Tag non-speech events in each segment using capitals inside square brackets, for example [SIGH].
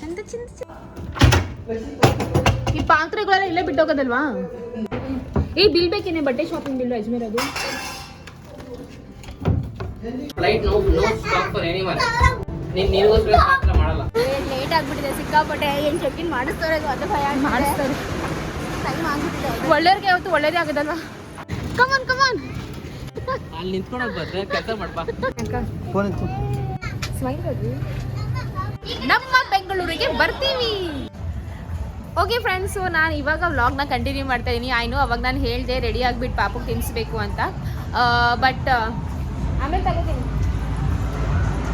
ಚಂದ ಚಂದ. ಈ ಪಾತ್ರೆಗಳೆಲ್ಲ ಇಲ್ಲೇ ಬಿಟ್ಟೋಗೋದಲ್ವಾ? ಏ ಬಿಲ್ ಬೇಕೇನೆ? ಬಟ್ಟೆ ಶಾಪಿಂಗ್ ಬಿಲ್ ಅಜ್ಮೇರ್ ಅದು flight no no stop for anyone ನೀನ್ ನೀರಿಗೋಸ್ಕರ ಮಾತ್ರ ಮಾಡಲ್ಲ. ಲೇಟ್ ಆಗ್ಬಿಟ್ಟಿದೆ ಸಿಕ್ಕಾಪಟ್ಟೆ. ಏನು ಚೆಕ್ ಇನ್ ಮಾಡಿಸ್ತಾರೆ ಅದು ಅದೇ ಭಯ ಮಾಡಿಸ್ತಾರೆ. ಟೈಮ್ ಆಗ್ಬಿಟ್ಟಿದೆ ಒಳ್ಳೆಯವ್ರಿಗೆ ಯಾವತ್ತು ಒಳ್ಳೇದೇ ಆಗೋದಲ್ವಾ? ಕಮಾನ್ ಕಮಾನ್ ಅಲ್ಲಿ ನಿಂತ್ಕೊಳಕ್ ಬಂದ್ರೆ ಕೆಲಸ ಮಾಡ್ಬಾ. ಸ್ಮೈಲ್ ನಮ್ಮ ಬೆಂಗಳೂರಿಗೆ ಬರ್ತೀವಿ. ಓಕೆ ಫ್ರೆಂಡ್ಸು ನಾನು ಇವಾಗ ವ್ಲಾಗ್ನ ಕಂಟಿನ್ಯೂ ಮಾಡ್ತಾ ಇದ್ದೀನಿ ಆಯ್ನು ಅವಾಗ ನಾನು ಹೇಳಿದೆ ರೆಡಿ ಆಗಿಬಿಟ್ಟು ಪಾಪಕ್ಕೆ ತಿನ್ನಿಸ್ಬೇಕು ಅಂತ. ಬಟ್ ಆಮೇಲೆ ತಗೋತೀನಿ.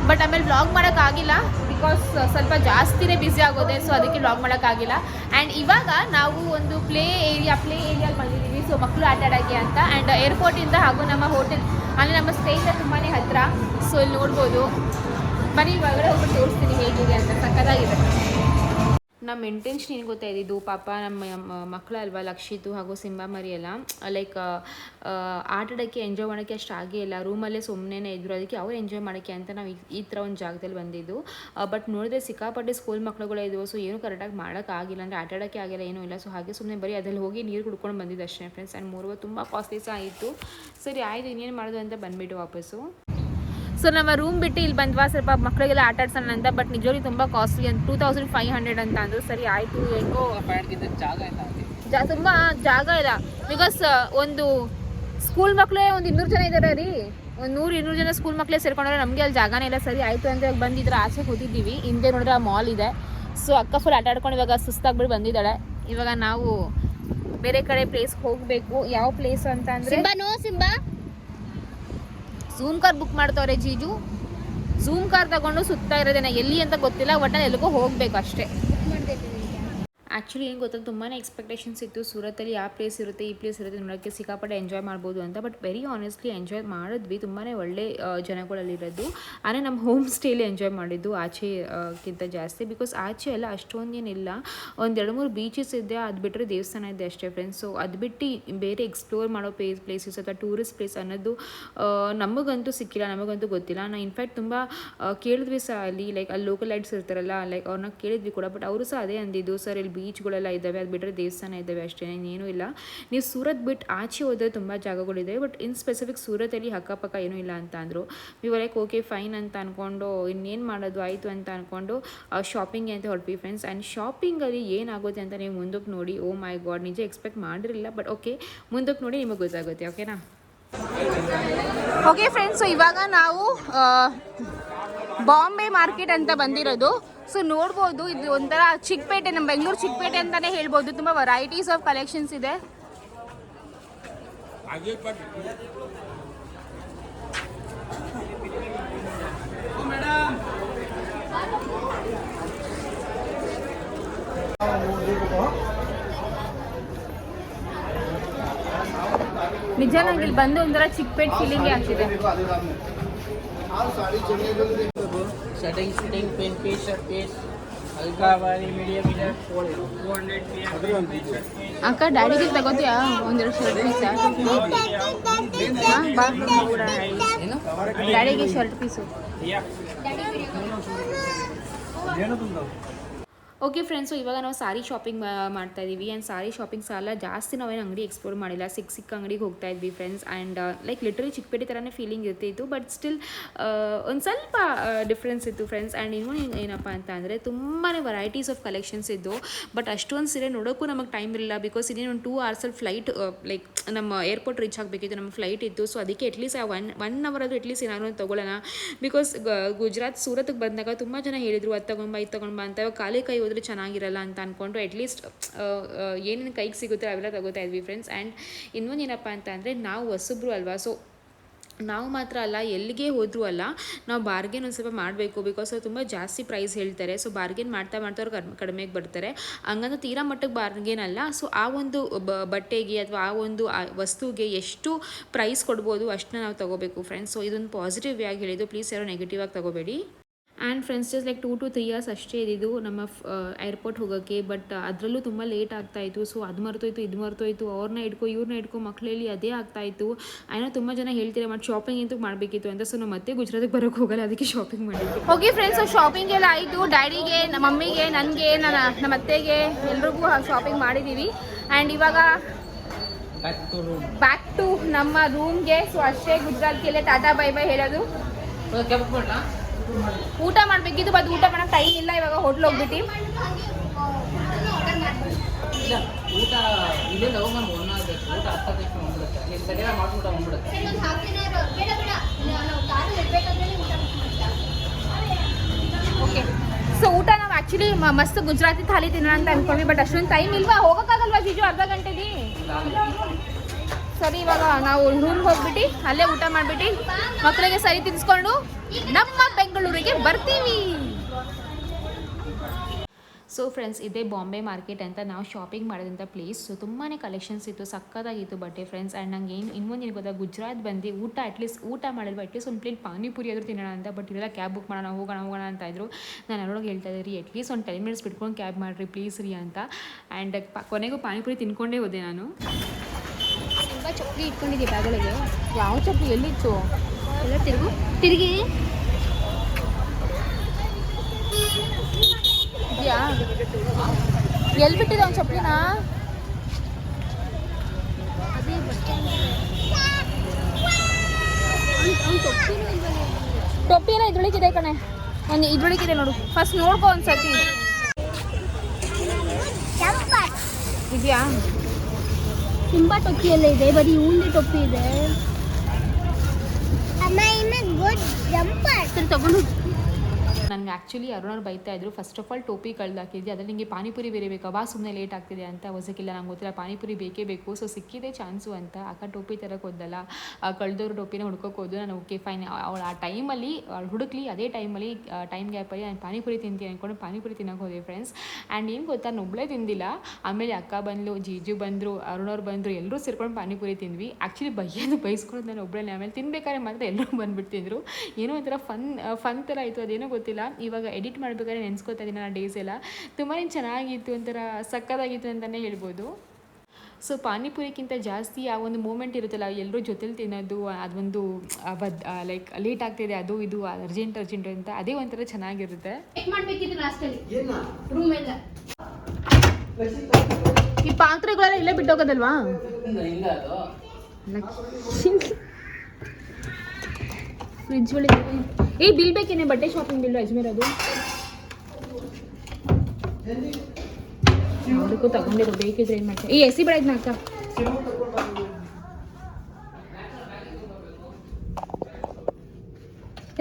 ಬಟ್ ಆಮೇಲೆ ವ್ಲಾಗ್ ಮಾಡೋಕ್ಕಾಗಿಲ್ಲ ಬಿಕಾಸ್ ಸ್ವಲ್ಪ ಜಾಸ್ತಿನೇ ಬ್ಯುಸಿ ಆಗೋದೆ ಸೊ ಅದಕ್ಕೆ ವ್ಲಾಗ್ ಮಾಡೋಕ್ಕಾಗಿಲ್ಲ ಆ್ಯಂಡ್ ಇವಾಗ ನಾವು ಒಂದು ಪ್ಲೇ ಏರಿಯಾ ಪ್ಲೇ ಏರಿಯಾಗೆ ಬಂದಿದ್ದೀವಿ. ಸೊ ಮಕ್ಕಳು ಆಟ ಆಡೋಕ್ಕೆ ಅಂತ. ಆ್ಯಂಡ್ ಏರ್ಪೋರ್ಟಿಂದ ಹಾಗೂ ನಮ್ಮ ಹೋಟೆಲ್ ಅಲ್ಲಿ ನಮ್ಮ ಸ್ಟೇಯಿಂದ ತುಂಬಾ ಹತ್ತಿರ ಸೊ ಇಲ್ಲಿ ನೋಡ್ಬೋದು. ಒಳಗಡೆ ಹೋಗಿ ತೋರಿಸ್ತೀನಿ ಹೇಗಿದೆ ಅಂತ ಸಕ್ಕದಾಗಿದೆ ನಮ್ಮ ಇಂಟೆನ್ಷನ್ ಏನು ಇದ್ದಿದ್ದು ಪಾಪ ನಮ್ಮ ಮಕ್ಕಳು ಅಲ್ವಾ? ಲಕ್ಷಿತು ಹಾಗೂ ಸಿಂಬಾ ಮರಿ ಎಲ್ಲ ಲೈಕ್ ಆಟಾಡೋಕ್ಕೆ ಎಂಜಾಯ್ ಮಾಡೋಕ್ಕೆ ಅಷ್ಟು ಆಗೇ ಇಲ್ಲ. ರೂಮಲ್ಲೇ ಸುಮ್ಮನೆ ಇದ್ರು. ಅದಕ್ಕೆ ಅವ್ರು ಎಂಜಾಯ್ ಮಾಡೋಕ್ಕೆ ಅಂತ ನಾವು ಈ- ಈ ಥರ ಒಂದು ಜಾಗದಲ್ಲಿ ಬಂದಿದ್ದು. ಬಟ್ ನೋಡಿದ್ರೆ ಸಿಕ್ಕಾಪಟ್ಟೆ ಸ್ಕೂಲ್ ಮಕ್ಕಳುಗಳೇ ಇದ್ವು. ಸೊ ಏನು ಕರೆಕ್ಟಾಗಿ ಮಾಡೋಕ್ಕಾಗಿಲ್ಲ ಅಂದರೆ ಆಟಾಡೋಕ್ಕೆ ಆಗಿಲ್ಲ, ಏನೂ ಇಲ್ಲ. ಸೊ ಹಾಗೆ ಸುಮ್ಮನೆ ಬರೀ ಅದ್ರಲ್ಲಿ ಹೋಗಿ ನೀರು ಕುಡ್ಕೊಂಡು ಬಂದಿದ್ದು ಅಷ್ಟೇ ಫ್ರೆಂಡ್ಸ್ ಆ್ಯಂಡ್ ಮೂರು ತುಂಬ ಕಾಸ್ಟ್ಲಿ ಸಹ ಆಯಿತು. ಸರಿ, ಆಯಿತು, ಇನ್ನೇನು ಮಾಡೋದು ಅಂತ ಬಂದುಬಿಟ್ಟು ವಾಪಸ್ಸು. ಸೊ ನಮ್ಮ ರೂಮ್ ಬಿಟ್ಟು ಇಲ್ಲಿ ಬಂದ್ವಾ? ಸ್ವಲ್ಪ ಮಕ್ಕಳಿಗೆಲ್ಲ ಆಟ ಆಡ್ಸೋಣ ಅಂತ ಬಟ್ ನಿಜವಾಗಿ ತುಂಬ ಕಾಸ್ಟ್ಲಿ ಅಂತ. ಟೂ ತೌಸಂಡ್ ಫೈವ್ ಹಂಡ್ರೆಡ್ ಅಂತ ಅಂದರು. ಸರಿ, ಆಯಿತು, ಹೆಂಗೋ? ಜಾಗ ಇಲ್ಲ ತುಂಬ ಜಾಗ ಇಲ್ಲ. ಬಿಕಾಸ್ ಒಂದು ಸ್ಕೂಲ್ ಮಕ್ಕಳೇ ಒಂದು ಇನ್ನೂರು ಜನ ಇದ್ದಾರೆ ರೀ. ಒಂದು ನೂರು, ಇನ್ನೂರು ಜನ ಸ್ಕೂಲ್ ಮಕ್ಕಳೇ ಸೇರ್ಕೊಂಡ್ರೆ ನಮಗೆ ಅಲ್ಲಿ ಜಾಗನೇ ಇಲ್ಲ. ಸರಿ, ಆಯಿತು ಅಂತ ಬಂದಿದ್ರೆ ಆಸೆ ಕೂತಿದ್ದೀವಿ. ಹಿಂದೆ ನೋಡಿದ್ರೆ ಆ ಮಾಲ್ ಇದೆ. ಸೊ ಅಕ್ಕ ಫುಲ್ ಆಟ ಆಡ್ಕೊಂಡು ಇವಾಗ ಸುಸ್ತಾಗ್ಬಿಟ್ಟು ಬಂದಿದ್ದಾಳೆ. ಇವಾಗ ನಾವು ಬೇರೆ ಕಡೆ ಪ್ಲೇಸ್ ಹೋಗಬೇಕು. ಯಾವ ಪ್ಲೇಸ್ ಅಂತ ಅಂದರೆ ಸಿಂಬಾ? ಝೂಮ್ ಕಾರ್ ಬುಕ್ ಮಾಡ್ತವ್ರೆ ಜೀಜು. ಝೂಮ್ ಕಾರ್ ತಗೊಂಡು ಸುತ್ತಾ ಇರೋದೇನ ಎಲ್ಲಿ ಅಂತ ಗೊತ್ತಿಲ್ಲ ಒಟ್ಟಲ್ಲಿ ಎಲ್ಲಿಗೂ ಹೋಗ್ಬೇಕು ಅಷ್ಟೇ. ಆ್ಯಕ್ಚುಲಿ ಏನು ಗೊತ್ತಾ? ತುಂಬಾ ಎಕ್ಸ್ಪೆಕ್ಟೇಷನ್ಸ್ ಇತ್ತು. ಸೂರತ್ತಲ್ಲಿ ಯಾವ ಪ್ಲೇಸ್ ಇರುತ್ತೆ, ಈ ಪ್ಲೇಸ್ ಇರುತ್ತೆ ನೋಡೋಕ್ಕೆ ಸಿಕ್ಕಾಪಟ್ಟೆ ಎಂಜಾಯ್ ಮಾಡ್ಬೋದು ಅಂತ. ಬಟ್ ವೆರಿ ಆನೆಸ್ಟ್ಲಿ ಎಂಜಾಯ್ ಮಾಡಿದ್ವಿ. ತುಂಬಾ ಒಳ್ಳೆ ಜನಗಳಲ್ಲಿರೋದು ಆದರೆ ನಮ್ಮ ಹೋಮ್ ಸ್ಟೇಲಿ ಎಂಜಾಯ್ ಮಾಡಿದ್ದು ಆಚೆಗಿಂತ ಜಾಸ್ತಿ. ಬಿಕಾಸ್ ಆಚೆ ಎಲ್ಲ ಅಷ್ಟೊಂದೇನಿಲ್ಲ. ಒಂದು ಎರಡು ಮೂರು ಬೀಚಸ್ ಇದೆ ಅದು ಬಿಟ್ಟರೆ ದೇವಸ್ಥಾನ ಇದೆ ಅಷ್ಟೇ ಫ್ರೆಂಡ್ಸ್ ಸೊ ಅದು ಬಿಟ್ಟು ಬೇರೆ ಎಕ್ಸ್ಪ್ಲೋರ್ ಮಾಡೋ ಪ್ಲೇಸ್ ಪ್ಲೇಸಸ್ ಅಥವಾ ಟೂರಿಸ್ಟ್ ಪ್ಲೇಸ್ ಅನ್ನೋದು ನಮಗಂತೂ ಸಿಕ್ಕಿಲ್ಲ, ನಮಗಂತೂ ಗೊತ್ತಿಲ್ಲ. ನಾನು ಇನ್ಫ್ಯಾಕ್ಟ್ ತುಂಬ ಕೇಳಿದ್ವಿ ಸಹ ಅಲ್ಲಿ ಲೈಕ್ ಅಲ್ಲಿ ಲೋಕಲ್ ಲೈಟ್ಸ್ ಇರ್ತಾರಲ್ಲ ಲೈಕ್ ಅವ್ರನ್ನ ಕೇಳಿದ್ವಿ ಕೂಡ. ಬಟ್ ಅವರು ಸಹ ಅದೇ ಅಂದಿದ್ದು ಸರ್ ಇಲ್ಲಿ ಬೀಚ್ಗಳೆಲ್ಲ ಇದ್ದಾವೆ, ಅದು ಬಿಟ್ಟರೆ ದೇವಸ್ಥಾನ ಇದ್ದಾವೆ ಅಷ್ಟೇ, ಇನ್ನೇನೂ ಇಲ್ಲ. ನೀವು ಸೂರತ್ ಬಿಟ್ಟು ಆಚೆ ಹೋದರೆ ತುಂಬ ಜಾಗಗಳಿದೆ ಬಟ್ ಇನ್ ಸ್ಪೆಸಿಫಿಕ್ ಸೂರತಲ್ಲಿ ಅಕ್ಕಪಕ್ಕ ಏನೂ ಇಲ್ಲ ಅಂತ ಅಂದರು. ನೀವು ಲೈಕ್ ಓಕೆ ಫೈನ್ ಅಂತ ಅಂದ್ಕೊಂಡು ಇನ್ನೇನು ಮಾಡೋದು ಆಯಿತು ಅಂತ ಅಂದ್ಕೊಂಡು ಶಾಪಿಂಗ್ ಅಂತ ಹೊರಟ್ವಿ ಫ್ರೆಂಡ್ಸ್ ಆ್ಯಂಡ್ ಶಾಪಿಂಗಲ್ಲಿ ಏನಾಗುತ್ತೆ ಅಂತ ನೀವು ಮುಂದಕ್ಕೆ ನೋಡಿ ಓ ಮೈ ಗಾಡ್ ನಿಜ ಎಕ್ಸ್ಪೆಕ್ಟ್ ಮಾಡಿರಲಿಲ್ಲ ಬಟ್ ಓಕೆ ಮುಂದಕ್ಕೆ ನೋಡಿ ನಿಮಗೆ ಗೊತ್ತಾಗುತ್ತೆ ಓಕೆನಾ ಓಕೆ ಫ್ರೆಂಡ್ಸ್ ಇವಾಗ ನಾವು ಬಾಂಬೆ ಮಾರ್ಕೆಟ್ ಅಂತ ಬಂದಿರೋದು. ಸೊ ನೋಡ್ಬೋದು ಇದು ಒಂಥರ ಚಿಕ್ಕಪೇಟೆ ನಮ್ಮ ಬೆಂಗಳೂರು ಚಿಕ್ಕಪೇಟೆ ಅಂತಾನೆ ಹೇಳ್ಬೋದು. ತುಂಬ ವೆರೈಟೀಸ್ ಆಫ್ ಕಲೆಕ್ಷನ್ಸ್ ಇದೆ. ನಿಜ ನಂಗೆ ಇಲ್ಲಿ ಬಂದು ಒಂಥರ ಚಿಕ್ಕಪೇಟೆ ಫೀಲಿಂಗೇ ಆಗ್ತಿದೆ. Shirting suiting pant piece shirt piece ಹಲ್ಕಾ ಬಾರಿ ಮೀಡಿಯಂ ಇದೆ ಟೂ ಹಂಡ್ರೆಡ್ ಅಕ್ಕ ಡ್ಯಾಡಿಗೆ ತಗೋತೀಯಾ ಒಂದೆರಡು ಶರ್ಟ್ ಪೀಸ್ ಬಾ ಏನು ಡ್ಯಾಡಿಗೆ ಶರ್ಟ್ ಪೀಸು ಓಕೆ ಫ್ರೆಂಡ್ಸು ಇವಾಗ ನಾವು ಸಾರಿ ಶಾಪಿಂಗ್ ಮಾಡ್ತಾ ಇದ್ದೀವಿ ಆ್ಯಂಡ್ ಸಾರಿ ಶಾಪಿಂಗ್ ಸಾಲ ಜಾಸ್ತಿ ನಾವೇನು ಅಂಗಡಿ ಎಕ್ಸ್ಪ್ಲೋರ್ ಮಾಡಿಲ್ಲ. ಸಿಕ್ಕ ಸಿಕ್ಕ ಅಂಗಡಿಗೆ ಹೋಗ್ತಾ ಇದ್ವಿ friends and like literally Chickpet ಥರನೇ ಫೀಲಿಂಗ್ ಇರ್ತಿತ್ತು ಬಟ್ ಸ್ಟಿಲ್ ಒಂದು ಸ್ವಲ್ಪ ಡಿಫ್ರೆನ್ಸ್ ಇತ್ತು ಫ್ರೆಂಡ್ಸ್ ಆ್ಯಂಡ್ ಇನ್ನೂ ಏನಪ್ಪ ಅಂತ ಅಂದರೆ ತುಂಬಾ ವೆರೈಟೀಸ್ ಆಫ್ ಕಲೆಕ್ಷನ್ಸ್ ಇದ್ದು. ಬಟ್ ಅಷ್ಟೊಂದು ಸೀರೆ ನೋಡೋಕ್ಕೂ ನಮಗೆ ಟೈಮ್ ಇರಲಿಲ್ಲ. ಬಿಕಾಸ್ ಇನ್ನೇನು ಒಂದು ಟೂ ಅವರ್ಸಲ್ಲಿ ಫ್ಲೈಟ್ ಲೈಕ್ ನಮ್ಮ ಏರ್ಪೋರ್ಟ್ ರೀಚ್ ಆಗಬೇಕಿತ್ತು. ನಮ್ಮ ಫ್ಲೈಟ್ ಇತ್ತು. ಸೊ ಅದಕ್ಕೆ at least one one hour ಆದರೂ ಅಟ್ಲೀಸ್ಟ್ ಏನಾದ್ರು ತೊಗೊಳ್ಳೋಣ. ಬಿಕಾಸ್ ಗುಜರಾತ್, ಸೂರತ್ಗೆ ಬಂದಾಗ ತುಂಬ ಜನ ಹೇಳಿದರು, ಅದು ತೊಗೊಂಬ ಇದು ತೊಗೊಂಬ ಅಂತ. ಖಾಲಿ ಕೈ ಹೋದ್ರೆ ಚೆನ್ನಾಗಿರಲ್ಲ ಅಂತ ಅಂದ್ಕೊಂಡು ಅಟ್ಲೀಸ್ಟ್ ಏನೇನು ಕೈಗೆ ಸಿಗುತ್ತೆ ಅವೆಲ್ಲ ತಗೋತಾ ಇದ್ವಿ ಫ್ರೆಂಡ್ಸ್ ಆ್ಯಂಡ್ ಇನ್ನೊಂದು ಏನಪ್ಪ ಅಂತ ಅಂದರೆ ನಾವು ಹೊಸಬ್ರು ಅಲ್ವಾ? ಸೊ ನಾವು ಮಾತ್ರ ಅಲ್ಲ, ಎಲ್ಲಿಗೆ ಹೋದರೂ ಅಲ್ಲ, ನಾವು ಬಾರ್ಗೇನ್ ಒಂದು ಸ್ವಲ್ಪ ಮಾಡಬೇಕು. ಬಿಕಾಸ್ ಅವ್ರು ತುಂಬ ಜಾಸ್ತಿ ಪ್ರೈಸ್ ಹೇಳ್ತಾರೆ. ಸೊ ಬಾರ್ಗೇನ್ ಮಾಡ್ತಾ ಮಾಡ್ತಾ ಅವ್ರು ಕಡಿಮೆ ಕಡಿಮೆಗೆ ಬರ್ತಾರೆ. ಹಂಗಂದ್ರೆ ತೀರಾ ಮಟ್ಟಕ್ಕೆ ಬಾರ್ಗೇನ್ ಅಲ್ಲ. ಸೊ ಆ ಒಂದು ಬಟ್ಟೆಗೆ ಅಥವಾ ಆ ಒಂದು ವಸ್ತುಗೆ ಎಷ್ಟು ಪ್ರೈಸ್ ಕೊಡ್ಬೋದು ಅಷ್ಟನ್ನ ನಾವು ತಗೋಬೇಕು ಫ್ರೆಂಡ್ಸ್ ಸೊ ಇದೊಂದು ಪಾಸಿಟಿವ್ ಆಗಿ ಹೇಳಿದ್ದು. ಪ್ಲೀಸ್ ಯಾರೋ ನೆಗೆಟಿವ್ ಆಗಿ ತಗೋಬೇಡಿ. And friends just like two to three years ಅಷ್ಟೇ ಇದ್ದಿದ್ದು ನಮ್ಮ ಏರ್ಪೋರ್ಟ್ ಹೋಗೋಕ್ಕೆ ಬಟ್ ಅದರಲ್ಲೂ ತುಂಬ ಲೇಟ್ ಆಗ್ತಾಯಿತ್ತು ಸೊ ಅದು ಮರ್ತೋಯ್ತು ಇದು ಮರ್ತೋಯ್ತು ಅವ್ರನ್ನ ಇಟ್ಕೊ ಇವ್ರನ್ನ ಇಟ್ಕೊ ಮಕ್ಕಳಲ್ಲಿ ಅದೇ ಆಗ್ತಾಯಿತ್ತು ಏನೋ ತುಂಬ ಜನ ಹೇಳ್ತೀರಾ ಮತ್ತು ಶಾಪಿಂಗ್ ಅಂತೂ ಮಾಡಬೇಕಿತ್ತು ಅಂತ. ಸೊ ನಾವು ಮತ್ತೆ ಗುಜರಾತಿಗೆ ಬರೋಕ್ಕೆ ಹೋಗಲ್ಲ ಅದಕ್ಕೆ ಶಾಪಿಂಗ್ ಮಾಡಿ ಓಕೆ ಫ್ರೆಂಡ್ಸ್ ಶಾಪಿಂಗ್ ಎಲ್ಲ ಆಯಿತು. ಡ್ಯಾಡಿಗೆ ನಮ್ಮ ಮಮ್ಮಿಗೆ ನನಗೆ ನನ್ನ ನಮ್ಮ ಅತ್ತೆಗೆ ಎಲ್ರಿಗೂ ಶಾಪಿಂಗ್ ಮಾಡಿದ್ದೀವಿ ಆ್ಯಂಡ್ ಇವಾಗ ಬ್ಯಾಕ್ ಟು ನಮ್ಮ ರೂಮ್ಗೆ ಸೊ ಅಷ್ಟೇ ಗುಜರಾತ್ಗೆಲ್ಲ ಟಾಟಾ ಬೈ ಬೈ ಹೇಳೋದು. ಊಟ ಮಾಡಬೇಕಿತ್ತು ಬಟ್ ಊಟ ಮಾಡೋಕೆ ಟೈಮ್ ಇಲ್ಲ ಇವಾಗ ಹೋಟ್ಲ್ ಹೋಗ್ಬಿಟ್ಟು. ಓಕೆ ಸೊ ಊಟ ನಾವು ಆ್ಯಕ್ಚುಲಿ ಮಸ್ತ್ ಗುಜರಾತಿ ಥಾಲಿ ತಿನ್ನೋಣ ಅಂತ ಅನ್ಕೊಂಡ್ವಿ ಬಟ್ ಅಷ್ಟೊಂದು ಟೈಮ್ ಇಲ್ವಾ? ಹೋಗೋಕ್ಕಾಗಲ್ವಾ ಜಿಜು ಅರ್ಧ ಗಂಟೆಗೆ? ಸರಿ, ಇವಾಗ ನಾವು ರೂಮ್ಗೆ ಹೋಗ್ಬಿಟ್ಟು ಅಲ್ಲೇ ಊಟ ಮಾಡಿಬಿಟ್ಟು ಮಕ್ಕಳಿಗೆ ಸರಿ ತಿನ್ಸ್ಕೊಂಡು ನಮ್ಮ ಬೆಂಗಳೂರಿಗೆ ಬರ್ತೀವಿ. ಸೊ ಫ್ರೆಂಡ್ಸ್ ಇದೇ ಬಾಂಬೆ ಮಾರ್ಕೆಟ್ ಅಂತ ನಾವು ಶಾಪಿಂಗ್ ಮಾಡಿದಂಥ ಪ್ಲೇಸ್ ಸೊ ತುಂಬಾ ಕಲೆಕ್ಷನ್ಸ್ ಇತ್ತು, ಸಕ್ಕತ್ತಾಗಿತ್ತು ಬಟ್ಟೆ ಫ್ರೆಂಡ್ಸ್ ಆ್ಯಂಡ್ ನಂಗೆ ಏನು ಇನ್ನೊಂದು ಗೊತ್ತಾ, ಗುಜರಾತ್ ಬಂದು ಊಟ ಅಟ್ಲೀಸ್ಟ್ ಊಟ ಮಾಡಿಲ್ವ ಅಟ್ಲೀಸ್ಟ್ ಒಂದು ಪ್ಲೇಟ್ ಪಾನಿಪುರಿ ಆದರೂ ತಿನ್ನೋಣ ಅಂತ ಬಟ್ ಇದೆಲ್ಲ ಕ್ಯಾಬ್ ಬುಕ್ ಮಾಡೋಣ, ಹೋಗೋಣ ಹೋಗೋಣ ಅಂತ ಇದ್ರು. ನಾನು ಅವರೊಳಗೆ ಹೇಳ್ತಾ ಇದ್ದೆ, ರೀ ಅಟ್ಲೀಸ್ಟ್ ಒಂದು ಟೆನ್ ಮಿನಿಟ್ಸ್ ಬಿಟ್ಕೊಂಡು ಕ್ಯಾಬ್ ಮಾಡಿರಿ ಪ್ಲೀಸ್ ರೀ, ಅಂತ. ಆ್ಯಂಡ್ ಕೊನೆಗೂ ಪಾನಿಪುರಿ ತಿನ್ಕೊಂಡೇ ಹೋದೆ ನಾನು. ತುಂಬ ಚಪ್ಪಲಿ ಇಟ್ಕೊಂಡಿದ್ದೀವಿ ಬ್ಯಾಗೊಳಗೆ ಯಾವ ಚಪ್ಪಲಿ? ಎಲ್ಲಿತ್ತು? ಎಲ್ಲ ತಿರುಗು. ತಿರುಗಿ. ಇದೆಯಾ? ಎಲ್ಲಿ ಬಿಟ್ಟಿದೆ ಒಂದು ಚಪ್ಪಲಿನ? ಅದೇ ಬಸ್ ಸ್ಟ್ಯಾಂಡ್ ಅವ್ನು ತೊಪ್ಪಿನೂ ಇಲ್ವಲ್ಲ ಇದ್ರೊಳಗಿದೆ ಕಣೆ. ಒಂದು ಇದ್ರೊಳಗಿದೆ ನೋಡು. ಫಸ್ಟ್ ನೋಡ್ಕೊ ಒಂದು ಸತಿ ಇದೆಯಾ? ತುಂಬ ಟೊಪ್ಪಿ ಎಲ್ಲ ಇದೆ ಬರೀ ಇವಂದೇ ಟೊಪ್ಪಿ ಇದೆ ಅಮ್ಮ ಇನ್ನು ಗುಡ್ ಜಂಪರ್ ತಗೊಂಡು ನನಗೆ ಆ್ಯಕ್ಚುಲಿ ಅರುಣವ್ರು ಬೈತಾ ಇದ್ರು. ಫಸ್ಟ್ ಆಫ್ ಆಲ್ ಟೋಪಿ ಕಳ್ದಾಕಿದ್ವಿ ಅದ್ರಲ್ಲಿ ನಿಮಗೆ ಪಾನಿಪುರಿ ಬೇರೆ ಬೇಕಾ? ಬಾ ಸುಮ್ಮನೆ ಲೇಟ್ ಆಗ್ತಿದೆ ಅಂತ ಹೊಸಕ್ಕಿಲ್ಲ, ನಂಗೆ ಗೊತ್ತಿಲ್ಲ. ಪಾನಿಪುರಿ ಬೇಕೇ ಬೇಕು. ಸೊ ಸಿಕ್ಕಿದೆ ಚಾನ್ಸು ಅಂತ. ಅಕ್ಕ ಟೋಪಿ ತರಕ್ಕೆ ಹೋದಲ್ಲ ಕಳೆದವ್ರು ಟೋಪಿನ ಹುಡ್ಕೋಕೆ ಹೋದ್ರು. ನಾನು ಓಕೆ ಫೈನ್ ಅವಳು ಆ ಟೈಮಲ್ಲಿ ಅವಳು ಹುಡುಕ್ಲಿ, ಅದೇ ಟೈಮಲ್ಲಿ ಟೈಮ್ ಗ್ಯಾಪಲ್ಲಿ ನಾನು ಪಾನಿಪುರಿ ತಿಂತೀನಿ ಅಂದ್ಕೊಂಡು ಪಾನಿಪುರಿ ತಿನ್ನೋಕೆ ಹೋದೆ ಫ್ರೆಂಡ್ಸ್ ಆ್ಯಂಡ್ ಏನು ಗೊತ್ತಾ ಒಬ್ಬಳೇ ತಿಂದಿಲ್ಲ. ಆಮೇಲೆ ಅಕ್ಕ ಬಂದ್ಲು, ಜೀಜು ಬಂದರು ಅರುಣವ್ರು ಬಂದರು, ಎಲ್ಲರೂ ಸೇರ್ಕೊಂಡು ಪಾನಿಪುರಿ ತಿಂದ್ವಿ. ಆ್ಯಕ್ಚುಲಿ ಬೈಯೋದು ಬೈಸ್ಕೊಂಡು ನಾನು ಒಬ್ಬಳೇ ಆಮೇಲೆ ತಿನ್ಬೇಕಾದ್ರೆ ಮಾತ್ರ ಎಲ್ಲರೂ ಬಂದ್ಬಿಟ್ಟು ತಿಂದರು. ಏನೋ ಒಂಥರ ಫನ್ ಫನ್ ಥರ ಆಯಿತು. ಅದೇನೋ ಗೊತ್ತಿಲ್ಲ. ಇವಾಗ ಎಡಿಟ್ ಮಾಡಬೇಕಾದ್ರೆ ನೆನ್ಸ್ಕೊತಾ ಇದ್ದೀನಿ ಆ ಡೇಸ್ ಎಲ್ಲ. ತುಂಬಾ ಚೆನ್ನಾಗಿತ್ತು ಒಂಥರ ಸಕ್ಕತ್ತಾಗಿತ್ತು ಅಂತಲೇ ಹೇಳ್ಬೋದು. ಸೊ ಪಾನಿಪುರಿಗಿಂತ ಜಾಸ್ತಿ ಆ ಒಂದು ಮೂಮೆಂಟ್ ಇರುತ್ತಲ್ಲ ಎಲ್ಲರೂ ಜೊತೆಲಿ ತಿನ್ನೋದು ಅದೊಂದು ಬದ್ ಲೈಕ್ ಲೇಟ್ ಆಗ್ತಿದೆ ಅದು ಇದು ಅರ್ಜೆಂಟ್ ಅರ್ಜೆಂಟ್ ಅಂತ ಅದೇ ಒಂಥರ ಚೆನ್ನಾಗಿರುತ್ತೆ. ಚೆಕ್ ಮಾಡಬೇಕಿತ್ತು ಲಾಸ್ಟಲ್ಲಿ ರೂಮ್ ಎಲ್ಲ. ಈ ಪಾತ್ರೆಗಳೆಲ್ಲ ಇಲ್ಲೇ ಬಿಟ್ಟೋಗೋದಲ್ವಾ ಇಲ್ಲ ಅದು. ಫ್ರಿಜ್ ಒಳಗೆ ಏ, ಬಿಲ್ ಬೇಕೇನೆ? ಬಟ್ಟೆ ಶಾಪಿಂಗ್ ಬಿಲ್ ಅಜ್ಮೇರ್ ಅದು ಅದಕ್ಕೂ ತಗೊಂಡಿರೋ ಬೇಕಿದ್ರೆ ಏನು ಮಾಡ್ತೀನಿ ಈ ಎಸಿ ಬೇಡ ನಾಕ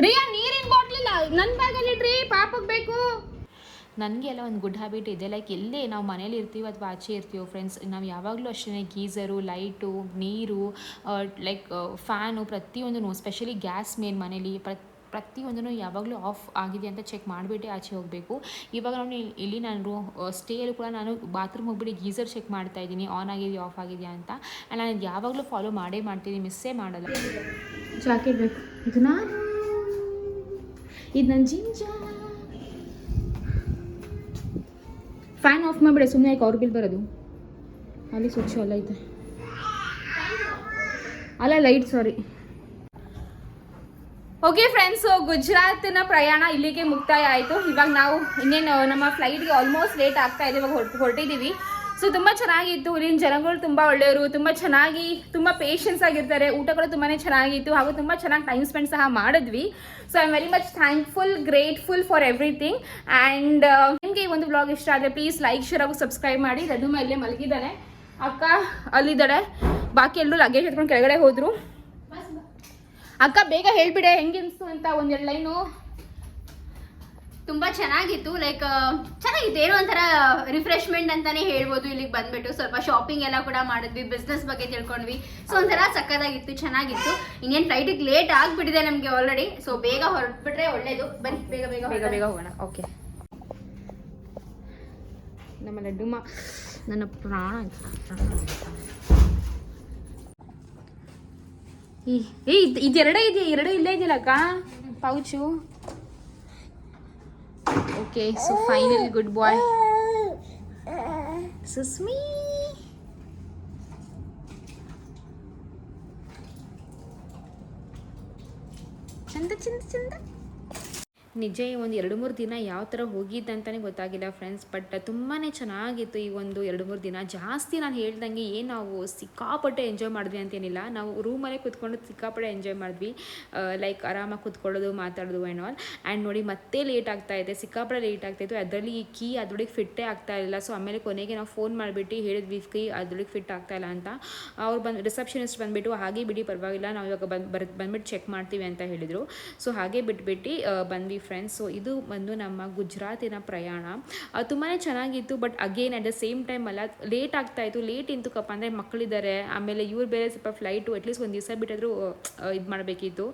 ರಿಯಾ, ನೀರಿನ ಬಾಟ್ಲಿಲ್ಲ ನನ್ನ ಬ್ಯಾಗಲ್ಲಿ ಇಡ್ರಿ ಪಾಪಕ್ಕೆ ಬೇಕು. ನನಗೆ ಎಲ್ಲ ಒಂದು ಗುಡ್ ಹ್ಯಾಬಿಟ್ ಇದೆ. ಲೈಕ್ ಎಲ್ಲೇ ನಾವು ಮನೇಲಿ ಇರ್ತೀವಿ ಅಥವಾ ಆಚೆ ಇರ್ತೀವೋ ಫ್ರೆಂಡ್ಸ್ ನಾವು ಯಾವಾಗಲೂ ಅಷ್ಟೇ ಗೀಝರು ಲೈಟು ನೀರು ಲೈಕ್ ಫ್ಯಾನು ಪ್ರತಿಯೊಂದು ಸ್ಪೆಷಲಿ ಗ್ಯಾಸ್ ಮೇನ್ ಮನೇಲಿ, ಪ್ರತಿ ಪ್ರತಿಯೊಂದನ್ನು ಯಾವಾಗಲೂ ಆಫ್ ಆಗಿದೆ ಅಂತ ಚೆಕ್ ಮಾಡಿಬಿಟ್ಟೆ ಆಚೆ ಹೋಗಬೇಕು. ಇವಾಗ ನಾನು ಇಲ್ಲಿ ನಾನು ಸ್ಟೇಯಲ್ಲೂ ಕೂಡ ನಾನು ಬಾತ್ರೂಮ್ ಹೋಗ್ಬಿಟ್ಟು ಗೀಸರ್ ಚೆಕ್ ಮಾಡ್ತಾ ಇದ್ದೀನಿ. ಆನ್ ಆಗಿದೆಯಾ ಆಫ್ ಆಗಿದೆಯಾ ಅಂತ. ನಾನು ಯಾವಾಗಲೂ ಫಾಲೋ ಮಾಡೇ ಮಾಡ್ತೀನಿ ಮಿಸ್ಸೇ ಮಾಡಲ್ಲ. ಜಾಕೆಟ್ ಬೇಕು. ಇದು ನಾನು. ಇದು ನನ್ನ ಜಿಂಜ. ಫ್ಯಾನ್ ಆಫ್ ಮಾಡಿಬಿಡೆ. ಸುಮ್ಮನೆ ಯಾಕೆ ಅವ್ರ ಬಿಲ್ ಬರೋದು? ಅಲ್ಲಿ ಸ್ವಿಚ್ ಅಲ್ಲ ಐತೆ ಅಲ್ಲ ಲೈಟ್ ಸಾರಿ ಓಕೆ ಫ್ರೆಂಡ್ಸು ಗುಜರಾತಿನ ಪ್ರಯಾಣ ಇಲ್ಲಿಗೆ ಮುಕ್ತಾಯ ಆಯಿತು. ಇವಾಗ ನಾವು ಇನ್ನೇನು ನಮ್ಮ ಫ್ಲೈಟ್ಗೆ ಆಲ್ಮೋಸ್ಟ್ ಲೇಟ್ ಆಗ್ತಾ ಇದೆ, ಇವಾಗ ಹೊರಟು ಹೊರಟಿದ್ದೀವಿ ಸೊ ತುಂಬ ಚೆನ್ನಾಗಿತ್ತು. ಇಲ್ಲಿನ ಜನಗಳು ತುಂಬ ಒಳ್ಳೆಯವರು, ತುಂಬ ಚೆನ್ನಾಗಿ, ತುಂಬ ಪೇಷನ್ಸ್ ಆಗಿರ್ತಾರೆ. ಊಟಗಳು ತುಂಬಾ ಚೆನ್ನಾಗಿತ್ತು. ಹಾಗೂ ತುಂಬ ಚೆನ್ನಾಗಿ ಟೈಮ್ ಸ್ಪೆಂಡ್ ಸಹ ಮಾಡಿದ್ವಿ. So I am very much thankful grateful for everything and ನಿಮಗೆ ಈ ಒಂದು ಬ್ಲಾಗ್ ಇಷ್ಟ ಆದರೆ ಪ್ಲೀಸ್ ಲೈಕ್ ಶೇರ್ ಹಾಗೂ ಸಬ್ಸ್ಕ್ರೈಬ್ ಮಾಡಿ. ರದುಮ ಇಲ್ಲೇ ಮಲಗಿದ್ದಾನೆ. ಅಕ್ಕ ಅಲ್ಲಿದ್ದಾಳೆ. ಬಾಕಿ ಎಲ್ಲರೂ ಲಗೇಜ್ ಎತ್ಕೊಂಡು ಕೆಳಗಡೆ ಹೋದರು. ಅಕ್ಕ ಬೇಗ ಹೇಳ್ಬಿಡೆ ಹೆಂಗಿನ್ಸ್ತು ಅಂತ ಒಂದೆರಡು ಲೈನು. ತುಂಬಾ ಚೆನ್ನಾಗಿತ್ತು ಲೈಕ್ ಚೆನ್ನಾಗಿತ್ತು ಏನೋ ಒಂಥರ ರಿಫ್ರೆಶ್ಮೆಂಟ್ ಅಂತಾನೆ ಹೇಳ್ಬೋದು ಇಲ್ಲಿಗೆ ಬಂದ್ಬಿಟ್ಟು. ಸ್ವಲ್ಪ ಶಾಪಿಂಗ್ ಎಲ್ಲ ಕೂಡ ಮಾಡಿದ್ವಿ ಬಿಸ್ನೆಸ್ ಬಗ್ಗೆ ತಿಳ್ಕೊಂಡ್ವಿ. ಸೊ ಒಂಥರ ಸಕ್ಕದಾಗಿತ್ತು ಚೆನ್ನಾಗಿತ್ತು. ಇನ್ನೇನು ಫ್ಲೈಟಿಗೆ ಲೇಟ್ ಆಗಿಬಿಟ್ಟಿದೆ ನಮಗೆ ಆಲ್ರೆಡಿ ಸೊ ಬೇಗ ಹೊರಟ್ಬಿಟ್ರೆ ಒಳ್ಳೇದು. ಬನ್ನಿ ಬೇಗ ಬೇಗ ಬೇಗ ಬೇಗ ಹೋಗೋಣ. ಓಕೆ ನಮ್ಮ ಲಡ್ಡುಮ್ಮ ನನ್ನ ಪ್ರಾಣ. ಈ, ಏ, ಇದು, ಇದೆರಡೇ ಇದೆಯಾ ಎರಡೇ ಇಲ್ಲೇ ಇದೆಯಲ್ಲ ಅಕ್ಕ? Pouch. Okay so final good bye Susmi ಚಂದ ಚಂದ ಚಂದ. ನಿಜ, ಈ ಒಂದು ಎರಡು ಮೂರು ದಿನ ಯಾವ ಥರ ಹೋಗಿದ್ದೆ ಅಂತಲೇ ಗೊತ್ತಾಗಿಲ್ಲ ಫ್ರೆಂಡ್ಸ್ ಬಟ್ ತುಂಬಾ ಚೆನ್ನಾಗಿತ್ತು ಈ ಒಂದು ಎರಡು ಮೂರು ದಿನ. ಜಾಸ್ತಿ ನಾನು ಹೇಳ್ದಂಗೆ ಏನು ನಾವು ಸಿಕ್ಕಾಪಟ್ಟೆ ಎಂಜಾಯ್ ಮಾಡಿದ್ವಿ ಅಂತೇನಿಲ್ಲ. ನಾವು ರೂಮಲ್ಲೇ ಕುತ್ಕೊಂಡು ಸಿಕ್ಕಾಪಟ್ಟೆ ಎಂಜಾಯ್ ಮಾಡಿದ್ವಿ. ಲೈಕ್ ಆರಾಮಾಗಿ ಕುತ್ಕೊಳ್ಳೋದು, ಮಾತಾಡೋದು ಆ್ಯಂಡ್ ಆಲ್ ಆ್ಯಂಡ್ ನೋಡಿ ಮತ್ತೆ ಲೇಟ್ ಆಗ್ತಾ ಇದೆ, ಸಿಕ್ಕಾಪಟ್ಟೆ ಲೇಟ್ ಆಗ್ತಾಯಿತ್ತು ಅದರಲ್ಲಿ ಈ ಕೀ ಅದ್ರೊಳಗೆ ಫಿಟ್ಟೇ ಆಗ್ತಾ ಇಲ್ಲ ಸೊ ಆಮೇಲೆ ಕೊನೆಗೆ ನಾವು ಫೋನ್ ಮಾಡಿಬಿಟ್ಟು ಹೇಳಿದ್ವಿ ಕೀ ಅದ್ರೊಳಗೆ ಫಿಟ್ ಆಗ್ತಾ ಇಲ್ಲ ಅಂತ. ಅವ್ರು ಬಂದು ರಿಸೆಪ್ಷನಿಸ್ಟ್ ಬಂದುಬಿಟ್ಟು, ಹಾಗೆ ಬಿಡಿ, ಪರವಾಗಿಲ್ಲ. ನಾವು ಇವಾಗ ಬಂದು, ಬರ್, ಬಂದ್ಬಿಟ್ಟು ಚೆಕ್ ಮಾಡ್ತೀವಿ ಅಂತ ಹೇಳಿದರು. ಸೊ ಹಾಗೆ ಬಿಟ್ಬಿಟ್ಟು ಬಂದ್ವಿ ಫ್ರೆಂಡ್ಸ್ ಸೊ ಇದು ಬಂದು ನಮ್ಮ ಗುಜರಾತಿನ ಪ್ರಯಾಣ. ತುಂಬಾ ಚೆನ್ನಾಗಿತ್ತು but again at the same time ಅಲ್ಲ ಲೇಟ್ ಆಗ್ತಾ ಇತ್ತು. ಲೇಟ್ ಇಂತುಕಪ್ಪ ಅಂದರೆ ಮಕ್ಕಳಿದ್ದಾರೆ ಆಮೇಲೆ ಇವ್ರು ಬೇರೆ ಸ್ವಲ್ಪ ಫ್ಲೈಟು ಅಟ್ಲೀಸ್ಟ್ ಒಂದು ದಿವಸ ಬಿಟ್ಟಾದರೂ ಇದು ಮಾಡಬೇಕಿತ್ತು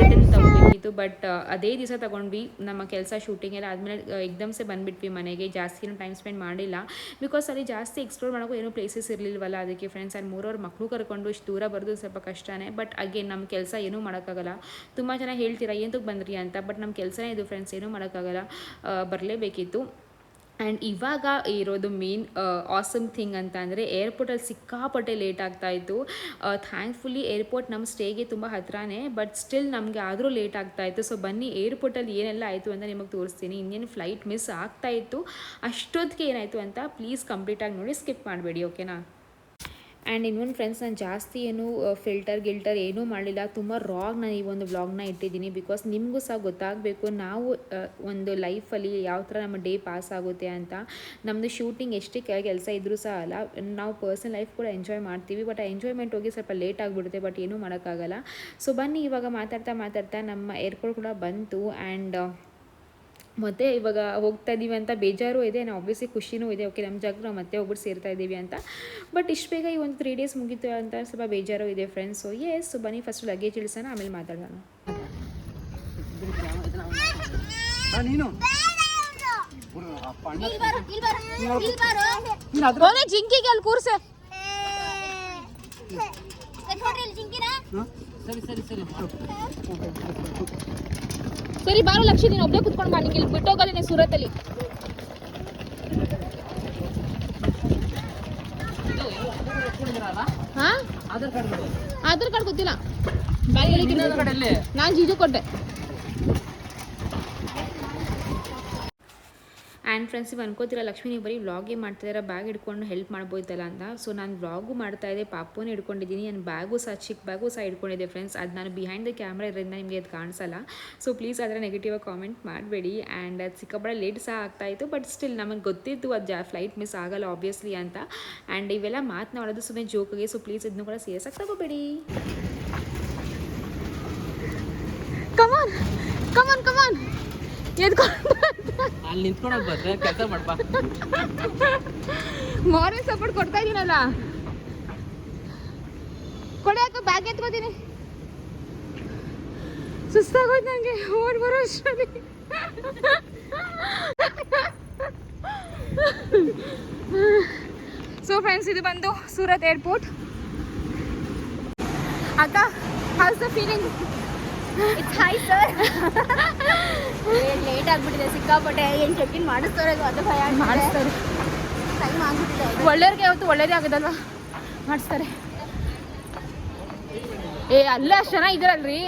ರಿಟರ್ನ್ ತಗೋಬೇಕಿತ್ತು. ಬಟ್ ಅದೇ ದಿವಸ ತಗೊಂಡ್ವಿ, ನಮ್ಮ ಕೆಲಸ ಶೂಟಿಂಗ್ ಎಲ್ಲ ಆದಮೇಲೆ ಎಕ್ದಮ್ಸೆ ಬಂದುಬಿಟ್ವಿ ಮನೆಗೆ. ಜಾಸ್ತಿ ಟೈಮ್ ಸ್ಪೆಂಡ್ ಮಾಡಿಲ್ಲ. ಬಿಕಾಸ್ ಅಲ್ಲಿ ಜಾಸ್ತಿ ಎಕ್ಸ್ಪ್ಲೋರ್ ಮಾಡೋಕ್ಕೂ ಏನೂ ಪ್ಲೇಸಸ್ ಇರಲಿಲ್ವಲ್ಲ, ಅದಕ್ಕೆ ಫ್ರೆಂಡ್ಸ್ ಅಲ್ಲಿ ಮೂರವ್ರ ಮಕ್ಕಳು ಕರ್ಕೊಂಡು ಇಷ್ಟು ದೂರ ಬರೋದು ಸ್ವಲ್ಪ ಕಷ್ಟನೇ. ಬಟ್ ಅಗೇನ್ ನಮ್ಮ ಕೆಲಸ ಏನೂ ಮಾಡೋಕ್ಕಾಗಲ್ಲ. ತುಂಬ ಜನ ಹೇಳ್ತೀರಾ ಏನಕ್ಕೆ ಬಂದ್ರಿ? ಅಂತ. ಬಟ್ ನಮ್ಮ ಕೆಲಸನೇ ಇದು ಫ್ರೆಂಡ್ಸ್ ಏನೂ ಮಾಡೋಕ್ಕಾಗಲ್ಲ ಬರಲೇಬೇಕಿತ್ತು. ಆ್ಯಂಡ್ ಇವಾಗ ಇರೋದು ಮೇನ್ ಆಸಮ್ ಥಿಂಗ್ ಅಂತ ಅಂದರೆ ಏರ್ಪೋರ್ಟಲ್ಲಿ ಸಿಕ್ಕಾಪಟ್ಟೆ ಲೇಟ್ ಆಗ್ತಾಯಿತ್ತು ಥ್ಯಾಂಕ್ಫುಲಿ ಏರ್ಪೋರ್ಟ್ ನಮ್ಮ ಸ್ಟೇಗೆ ತುಂಬ ಹತ್ರನೇ ಬಟ್ ಸ್ಟಿಲ್ ನಮಗೆ ಆದರೂ ಲೇಟ್ ಆಗ್ತಾಯಿತ್ತು ಸೊ ಬನ್ನಿ ಏರ್ಪೋರ್ಟಲ್ಲಿ ಏನೆಲ್ಲ ಆಯಿತು ಅಂತ ನಿಮಗೆ ತೋರಿಸ್ತೀನಿ. ಇನ್ನೇನು ಫ್ಲೈಟ್ ಮಿಸ್ ಆಗ್ತಾಯಿತ್ತು ಅಷ್ಟೊತ್ತಿಗೆ ಏನಾಯಿತು ಅಂತ ಪ್ಲೀಸ್ ಕಂಪ್ಲೀಟಾಗಿ ನೋಡಿ ಸ್ಕಿಪ್ ಮಾಡಬೇಡಿ ಓಕೆನಾ ಆ್ಯಂಡ್ ಇನ್ನೊಂದು ಫ್ರೆಂಡ್ಸ್ ನಾನು ಜಾಸ್ತಿ ಏನು ಫಿಲ್ಟರ್ ಗಿಲ್ಟರ್ ಏನೂ ಮಾಡಲಿಲ್ಲ. ತುಂಬ ರಾಗ್ ನಾನು ಈ ಒಂದು ವ್ಲಾಗ್ನ ಇಟ್ಟಿದ್ದೀನಿ. ಬಿಕಾಸ್ ನಿಮಗೂ ಸಹ ಗೊತ್ತಾಗಬೇಕು, ನಾವು ಒಂದು ಲೈಫಲ್ಲಿ ಯಾವ ಥರ ನಮ್ಮ ಡೇ ಪಾಸ್ ಆಗುತ್ತೆ ಅಂತ. ನಮ್ಮದು ಶೂಟಿಂಗ್ ಎಷ್ಟೇ ಕೆಲಸ ಇದ್ದರೂ ಸಹ ಅಲ್ಲ, ನಾವು ಪರ್ಸನಲ್ ಲೈಫ್ ಕೂಡ ಎಂಜಾಯ್ ಮಾಡ್ತೀವಿ. ಬಟ್ ಆ ಎಂಜಾಯ್ಮೆಂಟ್ ಹೋಗಿ ಸ್ವಲ್ಪ ಲೇಟ್ ಆಗಿಬಿಡುತ್ತೆ ಬಟ್ ಏನೂ ಮಾಡೋಕ್ಕಾಗಲ್ಲ. ಸೊ ಬನ್ನಿ, ಇವಾಗ ಮಾತಾಡ್ತಾ ಮಾತಾಡ್ತಾ ನಮ್ಮ ಏರ್ಪೋರ್ಟ್ ಕೂಡ ಬಂತು. ಆ್ಯಂಡ್ ಮತ್ತೆ ಇವಾಗ ಹೋಗ್ತಾ ಇದ್ದೀವಿ ಅಂತ ಬೇಜಾರು ಇದೆ ನಾವು ಆಬ್ವಿಯಸ್ಲಿ ಖುಷಿನೂ ಇದೆ ಓಕೆ ನಮ್ಮ ಜಾಗ ನಾವು ಮತ್ತೆ ಒಬ್ಬರು ಸೇರ್ತಾ ಇದ್ದೀವಿ ಅಂತ. ಬಟ್ ಇಷ್ಟು ಬೇಗ ಈ ಒಂದು ತ್ರೀ ಡೇಸ್ ಮುಗೀತು ಅಂತ ಸ್ವಲ್ಪ ಬೇಜಾರು ಇದೆ ಫ್ರೆಂಡ್ಸ್ ಸೊ ಎಸ್ ಬನ್ನಿ ಫಸ್ಟ್ ಲಗೇಜ್ ಇಳಿಸೋಣ ಆಮೇಲೆ ಮಾತಾಡೋಣ. ಜಿಂಕಿಗೆ ಅಲ್ಲಿ ಕೂರ್ಸೆ. ಸರಿ ಸರಿ ಸರಿ. ಸರಿ ಬಾರು ಲಕ್ಷ ನೀನು ಒಬ್ಬನೇ ಕುತ್ಕೊಂಡು ಬಾ ನಿಂಗೆ ಇಲ್ಲಿ ಬಿಟ್ಟೋಗಲ್ಲ ನೀನು ಸೂರತ್ತಲ್ಲಿ. ಆಧಾರ್ ಕಾರ್ಡ್ ಗೊತ್ತಿಲ್ಲ. ನಾನು ಜೀಜು ಕೊಟ್ಟೆ. ಆ್ಯಂಡ್ ಫ್ರೆಂಡ್ಸ್ ನೀವು ಅನ್ಕೋತೀರ, ಲಕ್ಷ್ಮಿ ನೀವು ಬರೀ ವ್ಲಾಗೇ ಮಾಡ್ತಿದ್ದೀರಾ ಬ್ಯಾಗ್ ಹಿಡ್ಕೊಂಡು ಹೆಲ್ಪ್ ಮಾಡ್ಬೋದಲ್ಲ ಅಂತ. ಸೊ ನಾನು ವ್ಲಾಗು ಮಾಡ್ತಾ ಇದ್ದೆ, ಪಾಪುನ ಹಿಡ್ಕೊಂಡಿದ್ದೀನಿ ನನ್ನ ಬ್ಯಾಗು ಸಹ ಚಿಕ್ಕ ಬ್ಯಾಗು ಸಹ ಹಿಡ್ಕೊಂಡಿದ್ದೆ ಫ್ರೆಂಡ್ಸ್ ಅದು ನಾನು ಬಿಹೈಂಡ್ ದ ಕ್ಯಾಮ್ರಾ ಇರೋದ್ರಿಂದ ನಿಮಗೆ ಅದು ಕಾಣಿಸಲ್ಲ. ಸೊ ಪ್ಲೀಸ್ ಅದರ ನೆಗೆಟಿವ್ ಕಾಮೆಂಟ್ ಮಾಡಬೇಡಿ. ಆ್ಯಂಡ್ ಅದು ಸಿಕ್ಕಾಪಟ್ಟೆ ಲೇಟ್ ಸಹ ಆಗ್ತಾಯಿತ್ತು ಬಟ್ ಸ್ಟಿಲ್ ನಮಗೆ ಗೊತ್ತಿತ್ತು ಅದು ಜಾ ಫ್ಲೈಟ್ ಮಿಸ್ ಆಗಲ್ಲ ಆಬ್ವಿಯಸ್ಲಿ ಅಂತ. ಆ್ಯಂಡ್ ಇವೆಲ್ಲ ಮಾತನಾಡೋದು ಸುಮ್ಮನೆ ಜೋಕಿಗೆ ಸೊ ಪ್ಲೀಸ್ ಇದನ್ನು ಕೂಡ ಸೀರಿಯಸ್ ಆಗಿ ತಗೋಬೇಡಿ ಕಮಾನ್ ಕಮಾನ್ ಕಮಾನ್ ಎದ್ಕೊಂಡು ಅಲ್ಲಿ ನಿಂತ್ಕೊಂಡು ಬಂದ್ರೆ ಕೆಲಸ ಮಾಡ್ಬಾ ಮಾರಲ್ ಸಪೋರ್ಟ್ ಕೊಡ್ತಾ ಇದೀನಲ್ಲ ಕೊಡಾಕ ಬ್ಯಾಗ್ ಎತ್ಕೋತೀನಿ. ಸುಸ್ತಾಗೋಯ್ತು ನನಗೆ ಓಡ್ ಬರೋ ಅಷ್ಟರಲ್ಲಿ. ಸೊ ಫ್ರೆಂಡ್ಸ್ ಇದು ಬಂದು ಸೂರತ್ ಏರ್ಪೋರ್ಟ್ ಅಕ್ಕ how's the feeling hi sir late ಆಗ್ಬಿಟ್ಟಿದೆ ಸಿಕ್ಕಾಪಟ್ಟೆ. ಏನು ಚೆಕ್ ಇನ್ ಮಾಡಿಸ್ತಾರೆ ಅದು ಭಯ ಮಾಡಿಸ್ತಾರೆ. ಟೈಮ್ ಆಗ್ಬಿಟ್ಟಿದೆ. ಒಳ್ಳೆಯವ್ರಿಗೆ ಯಾವತ್ತು ಒಳ್ಳೇದೇ ಆಗೋದಲ್ವಾ? ಮಾಡಿಸ್ತಾರೆ. ಏ ಅಲ್ಲೇ ಅಷ್ಟು ಜನ ಇದ್ದಾರಲ್ರಿ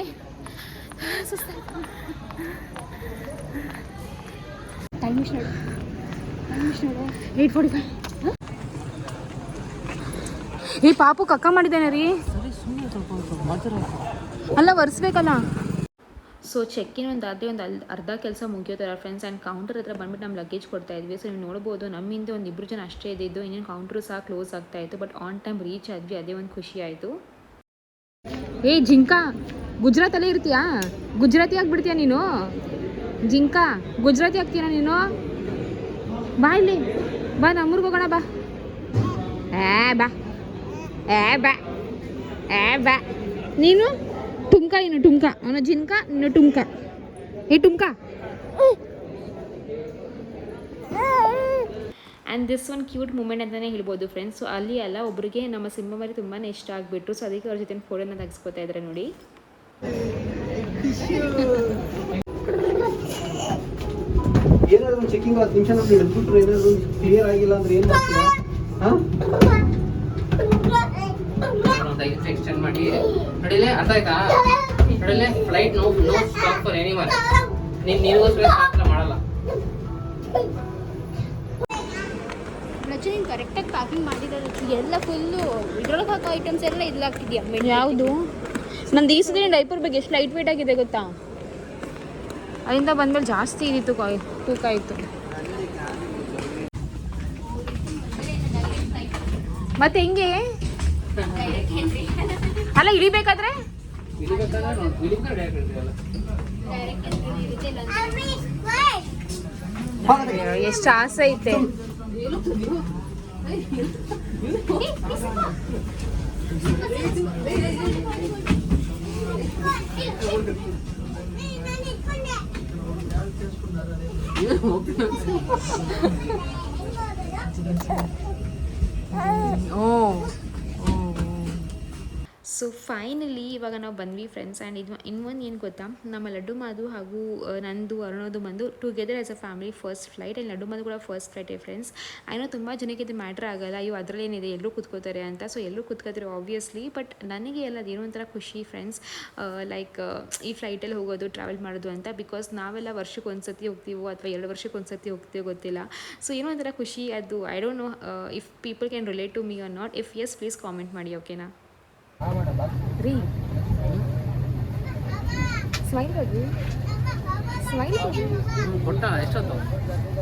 ಟೈಮ್ ಇಷ್ಟು ನೋಡು. ಟೈಮ್ ಇಷ್ಟು ನೋಡು. ಏಯ್ಟ್ ಫೋರ್ಟಿ ಫೈವ್ ಏ ಪಾಪು ಕಕ್ಕ ಮಾಡಿದ್ದೇನೆ ರೀ. ಸರಿ ಸುಮ್ಮನೆ ಸ್ವಲ್ಪ ಸ್ವಲ್ಪ ಮಾತಾಡ ಅಲ್ಲ ಒರೆಸ್ಬೇಕಲ್ಲ. ಸೊ ಚೆಕ್ಕಿನ ಒಂದು ಅದೇ ಒಂದು ಅಲ್ಲಿ ಅರ್ಧ ಕೆಲಸ ಮುಗಿಯೋತರ ಫ್ರೆಂಡ್ಸ್ ಆ್ಯಂಡ್ ಕೌಂಟರ್ ಹತ್ರ ಬಂದ್ಬಿಟ್ಟು ನಮ್ಮ ಲಗೇಜ್ ಕೊಡ್ತಾ ಇದ್ವಿ. ಸೊ ನೀವು ನೋಡ್ಬೋದು ನಮ್ಮಿಂದ ಒಂದು ಇಬ್ಬರು ಜನ ಅಷ್ಟೇ ಇದ್ದಿದ್ದು. ಇನ್ನೇನು ಕೌಂಟ್ರು ಸಹ ಕ್ಲೋಸ್ ಆಗ್ತಾ ಇತ್ತು. ಬಟ್ ಆನ್ ಟೈಮ್ ರೀಚ್ ಆದ್ವಿ. ಅದೇ ಒಂದು ಖುಷಿ ಆಯಿತು. ಏ, ಜಿಂಕಾ, ಗುಜರಾತಲ್ಲೇ ಇರ್ತೀಯಾ? ಗುಜರಾತಿ ಆಗ್ಬಿಡ್ತೀಯಾ ನೀನು? ಜಿಂಕಾ, ಗುಜರಾತಿ ಆಗ್ತೀಯಾ ನೀನು? ಬಾ ಇಲ್ಲಿ. ಬಾ, ನಮ್ಮೂರ್ಗೆ ಹೋಗೋಣ, ಬಾ. ಏ ಬಾ. ಏ ಬಾ. ಏ, ಬಾ. ನೀನು? ಟುಮ್ಕ ಇನ್ನು ಟುಮ್ಕ ಅವನ ಜಿನ್ಕ ನೀನು ಟುಮ್ಕ ಏ ಟುಮ್ಕ and this one cute moment ಅಂತಲೇ ಹೇಳ್ಬೋದು ಫ್ರೆಂಡ್ಸ್ ಸೊ ಅಲ್ಲಿ ಅಲ್ಲ ಒಬ್ಬರಿಗೆ ನಮ್ಮ ಸಿಂಹ ಮರಿ ತುಂಬಾ ಇಷ್ಟ ಆಗಿಬಿಟ್ರು. ಸೊ ಅದಕ್ಕೆ ಅವ್ರ ಜೊತೆ ಫೋಟೋನ ತೆಗೆಸ್ಕೊತಾ ಇದ್ದಾರೆ ನೋಡಿ. ಏನಾದ್ರು ಚೆಕಿಂಗ್ ಹತ್ತು ನಿಮಿಷ ನಮ್ಗೆ ಹಿಡಿದ್ಬಿಟ್ರು ಏನಾದ್ರು ಕ್ಲಿಯರ್ ಆಗಿಲ್ಲ ಅಂದ್ರೆ ಏನು ಮಾಡ್ತೀರಾ? ಹಾಂ? ಎಕ್ಸ್ಟೆಂಡ್ ಮಾಡಿ ನೋಡಿಲೆ ಅರ್ಥ ಆಯ್ತಾ ನೋಡಿಲೆ flight no no stop for any one ನೀನು ನಿನಗೋಸ್ಕರ ಮಾತ್ರ ಮಾಡಲ್ಲ. ನೀನು ಕರೆಕ್ಟಾಗಿ ಪ್ಯಾಕಿಂಗ್ ಮಾಡಿದ್ರೆ ಎಲ್ಲ ಫುಲ್ಲು ಇದ್ರೊಳಗೆ ಹಾಕೋ ಐಟಮ್ಸ್ ಎಲ್ಲ ಇದ್ಲಾಗ್ತಿದ್ಯಾ ಹಾಕಿದ್ಯಾ ಯಾವುದು? ನಂದು ಈ ಸತಿ ಡೈಪರ್ ಬಗ್ಗೆ ಎಷ್ಟು ಲೈಟ್ ವೇಟ್ ಆಗಿದೆ ಗೊತ್ತಾ? ಅಲ್ಲಿಂದ ಬಂದ್ಮೇಲೆ ಜಾಸ್ತಿ ಇದಿತ್ತು ಕಾಯ್ ತೂಕ ಇತ್ತು. ಮತ್ತೆ ಹೆಂಗೆ? [LAUGHS] ಅಲ್ಲ ಇಳಿಬೇಕಾದ್ರೆ ಇಳಿಬೇಕಾದ್ರೆ ನೋಡಿ ಇಳಿಬೇಕಾದ್ರೆ ಡೈರೆಕ್ಟ್ ಎಷ್ಟು ಆಸೆ ಐತೆ. ಓ. ಸೊ ಫೈನಲಿ ಇವಾಗ ನಾವು ಬಂದ್ವಿ ಫ್ರೆಂಡ್ಸ್ ಆ್ಯಂಡ್ ಇದು ಇನ್ನೊಂದು ಏನು ಗೊತ್ತಾ? ನಮ್ಮ ಲಡ್ಡು ಮಾದು ಹಾಗೂ ನಂದು, ಅರುಣೋದು ಬಂದು together as a family first flight and Laddu Madu ಕೂಡ ಫಸ್ಟ್ ಫ್ಲೈಟೇ ಫ್ರೆಂಡ್ಸ್ ಐನೋ ತುಂಬ ಜನಕ್ಕೆ ಇದು ಮ್ಯಾಟ್ರ್ ಆಗಲ್ಲ. ಅಯ್ಯೋ ಅದರಲ್ಲಿ ಏನಿದೆ ಎಲ್ಲರೂ ಕೂತ್ಕೋತಾರೆ ಅಂತ. ಸೊ ಎಲ್ಲರೂ ಕೂತ್ಕೋತಾರೆ ಆಬ್ವಿಯಸ್ಲಿ ಬಟ್ ನನಗೆ ಎಲ್ಲ ಅದೇನೋ ಒಂಥರ ಖುಷಿ ಫ್ರೆಂಡ್ಸ್ ಲೈಕ್ ಈ ಫ್ಲೈಟಲ್ಲಿ ಹೋಗೋದು ಟ್ರಾವೆಲ್ ಮಾಡೋದು ಅಂತ. ಬಿಕಾಸ್ ನಾವೆಲ್ಲ ವರ್ಷಕ್ಕೆ ಒಂದು ಸತಿ ಹೋಗ್ತೀವೋ ಅಥವಾ ಎರಡು ವರ್ಷಕ್ಕೆ ಒಂದು ಸತಿ ಹೋಗ್ತೀವೋ ಗೊತ್ತಿಲ್ಲ. ಸೊ ಏನೋ ಒಂಥರ ಖುಷಿ. ಅದು I don't know if people can relate to me or not if yes please comment ಮಾಡಿ ಓಕೆನಾ ರೀ. ಸ್ಮೈಲ್ ಬಗ್ಗೆ ಸ್ಮೈಲ್ ಬಗ್ಗೆ ಕೊಟ್ಟ ಎಷ್ಟೊತ್ತು?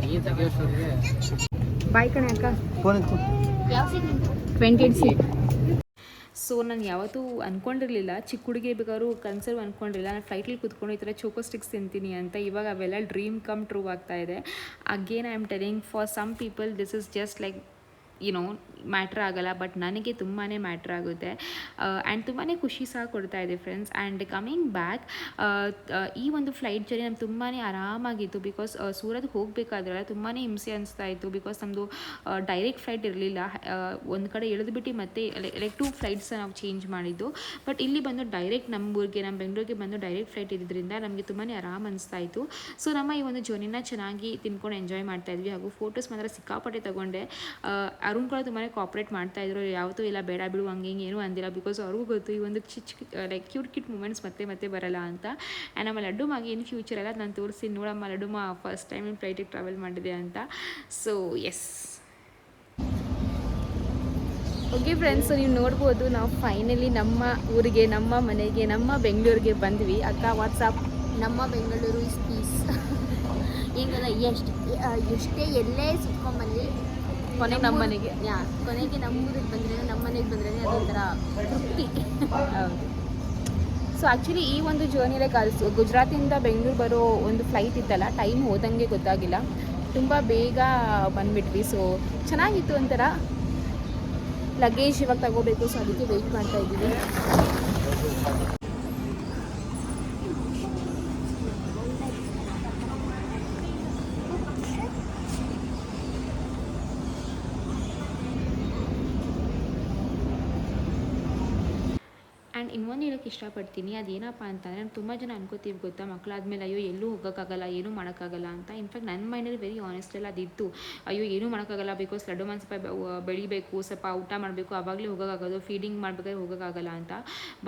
ಈ ತೆಗಿಯೋಷ್ಟೊತ್ತಿಗೆ ಬಾಯ್ ಕಣೆ ಅಕ್ಕ. ಟ್ವೆಂಟಿ ಏಟ್ ಸೀಟ್ ಸೊ ನಾನು ಯಾವತ್ತೂ ಅಂದ್ಕೊಂಡಿರಲಿಲ್ಲ ಚಿಕ್ಕ ಹುಡುಗಿ ಬೇಕಾದ್ರು ಕನ್ಸರ್ವ್ ಅಂದ್ಕೊಂಡಿರಲಿಲ್ಲ ನಾನು ಫ್ಲೈಟಲ್ಲಿ ಕುತ್ಕೊಂಡು ಈ ಥರ ಚೋಕೋ ಸ್ಟಿಕ್ಸ್ ತಿಂತೀನಿ ಅಂತ ಇವಾಗ ಅವೆಲ್ಲ ಡ್ರೀಮ್ ಕಮ್ ಟ್ರೂ ಆಗ್ತಾ ಇದೆ. Again I am telling for some people this is just like you know matter ಆಗಲ್ಲ ಬಟ್ ನನಗೆ ತುಂಬಾ ಮ್ಯಾಟ್ರ್ ಆಗುತ್ತೆ. ಆ್ಯಂಡ್ ತುಂಬಾ ಖುಷಿ ಸಹ ಕೊಡ್ತಾ ಇದೆ ಫ್ರೆಂಡ್ಸ್ ಆ್ಯಂಡ್ ಕಮಿಂಗ್ ಬ್ಯಾಕ್ ಈ ಒಂದು ಫ್ಲೈಟ್ ಜರ್ನಿ ನಮ್ಗೆ ತುಂಬಾ ಆರಾಮಾಗಿತ್ತು ಬಿಕಾಸ್ ಸೂರತ್ ಹೋಗಬೇಕಾದ್ರೆಲ್ಲ ತುಂಬಾ ಹಿಂಸೆ ಅನಿಸ್ತಾ ಇತ್ತು ಬಿಕಾಸ್ ನಮ್ಮದು ಡೈರೆಕ್ಟ್ ಫ್ಲೈಟ್ ಇರಲಿಲ್ಲ. ಒಂದು ಕಡೆ ಇಳಿದ್ಬಿಟ್ಟು ಮತ್ತೆ ಲೈಕ್ ಟೂ ಫ್ಲೈಟ್ಸ್ ನಾವು ಚೇಂಜ್ ಮಾಡಿದ್ದು. ಬಟ್ ಇಲ್ಲಿ ಬಂದು ಡೈರೆಕ್ಟ್ ನಮ್ಮ ಊರಿಗೆ ನಮ್ಮ ಬೆಂಗಳೂರಿಗೆ ಬಂದು ಡೈರೆಕ್ಟ್ ಫ್ಲೈಟ್ ಇದ್ದಿದ್ದರಿಂದ ನಮಗೆ ತುಂಬಾ ಆರಾಮ್ ಅನಿಸ್ತಾ ಇತ್ತು. ಸೊ ನಮ್ಮ ಈ ಒಂದು ಜರ್ನಿನ ಚೆನ್ನಾಗಿ ತಿನ್ಕೊಂಡು ಎಂಜಾಯ್ ಮಾಡ್ತಾ ಇದ್ವಿ. ಹಾಗೂ ಫೋಟೋಸ್ ಮಾತ್ರ ಸಿಕ್ಕಾಪಟ್ಟೆ ತಗೊಂಡೆ. ಆ, ಅರುಣ್ ಕೂಡ ತುಂಬಾ ಕಾಪ್ರೇಟ್ ಮಾಡ್ತಾ ಇದ್ರು. ಯಾವತ್ತೂ ಇಲ್ಲ ಬೇಡ ಬಿಡು ಹಂಗೆ ಹಿಂಗೆ ಏನೂ ಅಂದಿಲ್ಲ. ಬಿಕಾಸ್ ಅವ್ರಿಗೂ ಗೊತ್ತು ಈ ಒಂದು ಚಿಚ್ ಚಿಕ್ಕ ಲೈಕ್ ಕ್ಯೂಟ್ ಕಿಟ್ ಮೂಮೆಂಟ್ಸ್ ಮತ್ತೆ ಮತ್ತೆ ಬರಲ್ಲ ಅಂತ. ಆ್ಯಂಡ್ ನಮ್ಮ ಲಡ್ಡು ಮಾಗಿ ಇನ್ ಫ್ಯೂಚರ್ ಎಲ್ಲ ನಾನು ತೋರಿಸಿ ನೋಡಮ್ಮ ಲಡ್ಡು ಮಾ ಫಸ್ಟ್ ಟೈಮ್ ಇನ್ ಫ್ಲೈಟಿಗೆ ಟ್ರಾವೆಲ್ ಮಾಡಿದೆ ಅಂತ. ಸೊ ಎಸ್ ಓಕೆ ಫ್ರೆಂಡ್ಸ್ ನೀವು ನೋಡ್ಬೋದು ನಾವು ಫೈನಲಿ ನಮ್ಮ ಊರಿಗೆ ನಮ್ಮ ಮನೆಗೆ ನಮ್ಮ ಬೆಂಗಳೂರಿಗೆ ಬಂದ್ವಿ. ಅಕ್ಕ ವಾಟ್ಸಪ್ ನಮ್ಮ ಬೆಂಗಳೂರು ಇಸ್ ಪೀಸ್ ಈಗಲ್ಲ ಎಷ್ಟು ಎಷ್ಟೇ ಎಲ್ಲೇ ಸಿಕ್ಕೊಂಬಲ್ಲಿ ಕೊನೆಗೆ ನಮ್ಮ ಮನೆಗೆ ಯಾ ಕೊನೆಗೆ ನಮ್ಮೂರಿಗೆ ಬಂದ್ರೆ ನಮ್ಮ ಮನೆಗೆ ಬಂದ್ರೆ ಅದೊಂಥರ ತೃಪ್ತಿ. ಸೊ ಆ್ಯಕ್ಚುಲಿ ಈ ಒಂದು ಜರ್ನಿಲೆ ಕಲ್ಸು ಗುಜರಾತಿಂದ ಬೆಂಗಳೂರು ಬರೋ ಒಂದು ಫ್ಲೈಟ್ ಇತ್ತಲ್ಲ ಟೈಮ್ ಹೋದಂಗೆ ಗೊತ್ತಾಗಿಲ್ಲ. ತುಂಬ ಬೇಗ ಬಂದ್ಬಿಟ್ವಿ. ಸೊ ಚೆನ್ನಾಗಿತ್ತು ಒಂಥರ. ಲಗೇಜ್ ಇವಾಗ ತಗೋಬೇಕು. ಸೊ ಅದಕ್ಕೆ ವೆಯ್ಟ್ ಮಾಡ್ತಾ ಇದ್ದೀವಿ ಆ್ಯಂಡ್ ಇನ್ನೊಂದು ಹೇಳೋಕ್ಕೆ ಇಷ್ಟಪಡ್ತೀನಿ. ಅದೇನಪ್ಪ ಅಂತಂದರೆ ತುಂಬ ಜನ ಅನ್ಕೋತೀವಿ ಗೊತ್ತಾ ಮಕ್ಕಳಾದ್ಮೇಲೆ ಅಯ್ಯೋ ಎಲ್ಲೂ ಹೋಗೋಕ್ಕಾಗಲ್ಲ, ಏನೂ ಮಾಡೋಕ್ಕಾಗಲ್ಲ ಅಂತ. ಇನ್ಫ್ಯಾಕ್ಟ್ ನನ್ನ ಮೈಂಡಲ್ಲಿ ವೆರಿ ಆನೆಸ್ಟಲ್ಲಿ ಅದಿತ್ತು. ಅಯ್ಯೋ ಏನೂ ಮಾಡೋಕ್ಕಾಗಲ್ಲ ಬಿಕಾಸ್ ಲಡ್ಡು ಮನ್ಸು ಸ್ವಲ್ಪ ಬೆಳಿಬೇಕು, ಸ್ವಲ್ಪ ಊಟ ಮಾಡಬೇಕು ಆವಾಗಲೇ ಹೋಗೋಕ್ಕಾಗೋದು ಫೀಡಿಂಗ್ ಮಾಡಬೇಕಾದ್ರೆ ಹೋಗೋಕ್ಕಾಗಲ್ಲ ಅಂತ.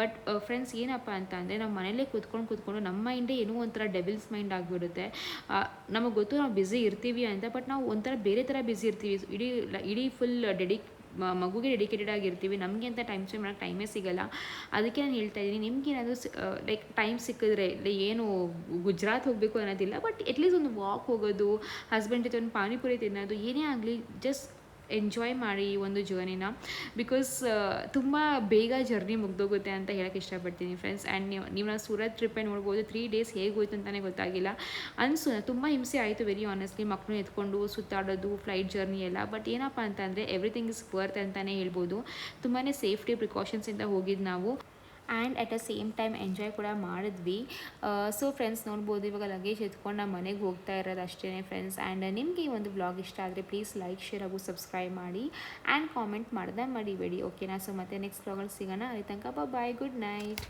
ಬಟ್ ಫ್ರೆಂಡ್ಸ್ ಏನಪ್ಪ ಅಂತ ಅಂದರೆ ನಾವು ಮನೇಲೇ ಕೂತ್ಕೊಂಡು ಕೂತ್ಕೊಂಡು ನಮ್ಮ ಮೈಂಡೇ ಏನೋ ಒಂಥರ ಡೆವಿಲ್ಸ್ ಮೈಂಡ್ ಆಗಿಬಿಡುತ್ತೆ. ನಮಗೆ ಗೊತ್ತು ನಾವು ಬ್ಯುಸಿ ಇರ್ತೀವಿ ಅಂತ ಬಟ್ ನಾವು ಒಂಥರ ಬೇರೆ ಥರ ಬ್ಯುಸಿ ಇರ್ತೀವಿ. ಇಡೀ ಇಡೀ ಫುಲ್ ಡೆಡಿಕ್ ಮಗುಗೆ ಡೆಡಿಕೇಟೆಡ್ ಆಗಿರ್ತೀವಿ, ನಮಗೆ ಅಂತ ಟೈಮ್ ಸ್ಪೆಂಡ್ ಮಾಡೋಕ್ಕೆ ಟೈಮೇ ಸಿಗಲ್ಲ. ಅದಕ್ಕೆ ನಾನು ಹೇಳ್ತಾ ಇದ್ದೀನಿ, ನಿಮ್ಗೆ ಏನಾದರೂ ಲೈಕ್ ಟೈಮ್ ಸಿಕ್ಕಿದ್ರೆ ಏನು ಗುಜರಾತ್ ಹೋಗಬೇಕು ಅನ್ನೋದಿಲ್ಲ ಬಟ್ ಅಟ್ಲೀಸ್ಟ್ ಒಂದು ವಾಕ್ ಹೋಗೋದು ಹಸ್ಬೆಂಡ್ ಜೊತೆ ಒಂದು ಪಾನಿಪುರಿ ತಿನ್ನೋದು, ಏನೇ ಆಗಲಿ ಜಸ್ಟ್ ಎಂಜಾಯ್ ಮಾಡಿ ಈ ಒಂದು ಜರ್ನಿನ ಬಿಕಾಸ್ ತುಂಬ ಬೇಗ ಜರ್ನಿ ಮುಗ್ದೋಗುತ್ತೆ ಅಂತ ಹೇಳೋಕ್ಕೆ ಇಷ್ಟಪಡ್ತೀನಿ ಫ್ರೆಂಡ್ಸ್ ಆ್ಯಂಡ್ ನೀವು ನೀವು ನಾವು ಸೂರತ್ ಟ್ರಿಪ್ಪೇ ನೋಡ್ಬೋದು ತ್ರೀ ಡೇಸ್ ಹೇಗೆ ಹೋಯ್ತು ಅಂತಲೇ ಗೊತ್ತಾಗಿಲ್ಲ. ಅನಿಸು ತುಂಬ ಹಿಂಸೆ ಆಯಿತು ವೆರಿ ಆನೆಸ್ಟ್ಲಿ ಮಕ್ಕಳು ಎತ್ಕೊಂಡು ಸುತ್ತಾಡೋದು ಫ್ಲೈಟ್ ಜರ್ನಿ ಎಲ್ಲ. ಬಟ್ ಏನಪ್ಪ ಅಂತಂದರೆ ಎವ್ರಿಥಿಂಗ್ ಇಸ್ ವರ್ತ್ ಅಂತಲೇ ಹೇಳ್ಬೋದು. ತುಂಬಾ ಸೇಫ್ಟಿ ಪ್ರಿಕಾಷನ್ಸಿಂದ ಹೋಗಿದ್ದು ನಾವು. And at the same time enjoy ಕೂಡ ಮಾಡಿದ್ವಿ. ಸೊ ಫ್ರೆಂಡ್ಸ್ ನೋಡ್ಬೋದು, ಇವಾಗ ಲಗೇಜ್ ಎತ್ಕೊಂಡು ನಮ್ಮ ಮನೆಗೆ ಹೋಗ್ತಾ ಇರೋದು ಅಷ್ಟೇ ಫ್ರೆಂಡ್ಸ್ ಆ್ಯಂಡ್ ನಿಮಗೆ ಈ ಒಂದು ಬ್ಲಾಗ್ ಇಷ್ಟ ಆದರೆ ಪ್ಲೀಸ್ ಲೈಕ್ ಶೇರ್ ಹಾಗೂ ಸಬ್ಸ್ಕ್ರೈಬ್ ಮಾಡಿ. ಆ್ಯಂಡ್ ಕಾಮೆಂಟ್ ಮಾಡ್ದೆ ಮಾಡಿಬೇಡಿ ಓಕೆನಾ ಸೊ ಮತ್ತೆ ನೆಕ್ಸ್ಟ್ ಬ್ಲಾಗಲ್ಲಿ ಸಿಗೋಣ. ಅಲ್ಲಿ ತನಕ ಬಾಯ್ ಗುಡ್ ನೈಟ್